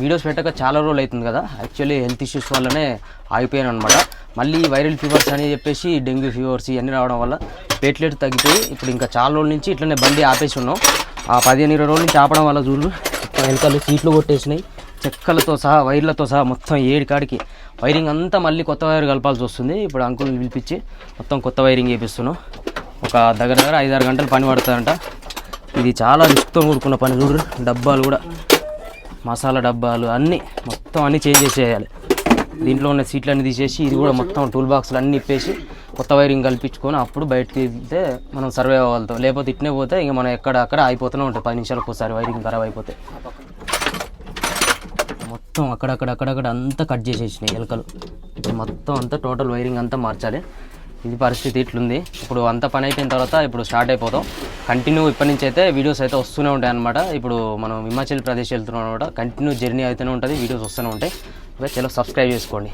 Videos పెట్టక చాలా రోజులు అవుతుంది కదా. యాక్చువల్లీ హెల్త్ ఇష్యూస్ వల్లనే ఆగిపోయాను అనమాట మళ్ళీ వైరల్ ఫీవర్స్ అని చెప్పేసి డెంగ్యూ ఫీవర్స్ ఇవన్నీ రావడం వల్ల ప్లేట్లెట్ తగ్గిపోయి ఇప్పుడు ఇంకా చాలా రోజుల నుంచి ఇట్లనే బండి ఆపేసి ఉన్నాం. ఆ పదిహేను ఇరవై రోజుల నుంచి ఆపడం వల్ల చూడు వెనకాల సీట్లు కొట్టేసినాయి. చెక్కలతో సహా వైర్లతో సహా మొత్తం ఏడు కాడికి. వైరింగ్ అంతా మళ్ళీ కొత్త వైర్ కలపాల్సి వస్తుంది. ఇప్పుడు అంకుల్ని పిలిపించి మొత్తం కొత్త వైరింగ్ వేపిస్తున్నాం ఒక దగ్గర దగ్గర ఐదారు గంటలు పని పడుతుందంట ఇది చాలా రిస్క్తో కూడుకున్న పని చూడు డబ్బాలు కూడా. మసాలా డబ్బాలు అన్నీ మొత్తం అన్నీ చేంజ్ చేసేయాలి. దీంట్లో ఉన్న సీట్లన్నీ తీసేసి ఇది కూడా మొత్తం టూల్ బాక్స్లు అన్నీ ఇప్పేసి కొత్త వైరింగ్ కల్పించుకొని అప్పుడు బయటకు వెళ్తే మనం సర్వే అవ్వగలుగుతాం. లేకపోతే ఇట్నే పోతే ఇంకా మనం ఎక్కడ అక్కడ అయిపోతూనే ఉంటుంది పది నిమిషాలకు ఒకసారి వైరింగ్ ఖరాబ్ అయిపోతే. మొత్తం అక్కడక్కడ అక్కడక్కడ అంతా కట్ చేసేసినాయి ఎలకలు. ఇప్పుడు మొత్తం అంతా టోటల్ వైరింగ్ అంతా మార్చాలి. ఇది పరిస్థితి ఇట్లుంది. ఇప్పుడు అంత పని అయిపోయిన తర్వాత ఇప్పుడు స్టార్ట్ అయిపోతాం. కంటిన్యూ ఇప్పటి నుంచి అయితే వీడియోస్ అయితే వస్తూనే ఉంటాయి అనమాట ఇప్పుడు మనం హిమాచల్ ప్రదేశ్ వెళ్తున్నాం అనమాట కంటిన్యూ జర్నీ అయితేనే ఉంటుంది వీడియోస్ వస్తూనే ఉంటాయి. చలో సబ్స్క్రైబ్ చేసుకోండి.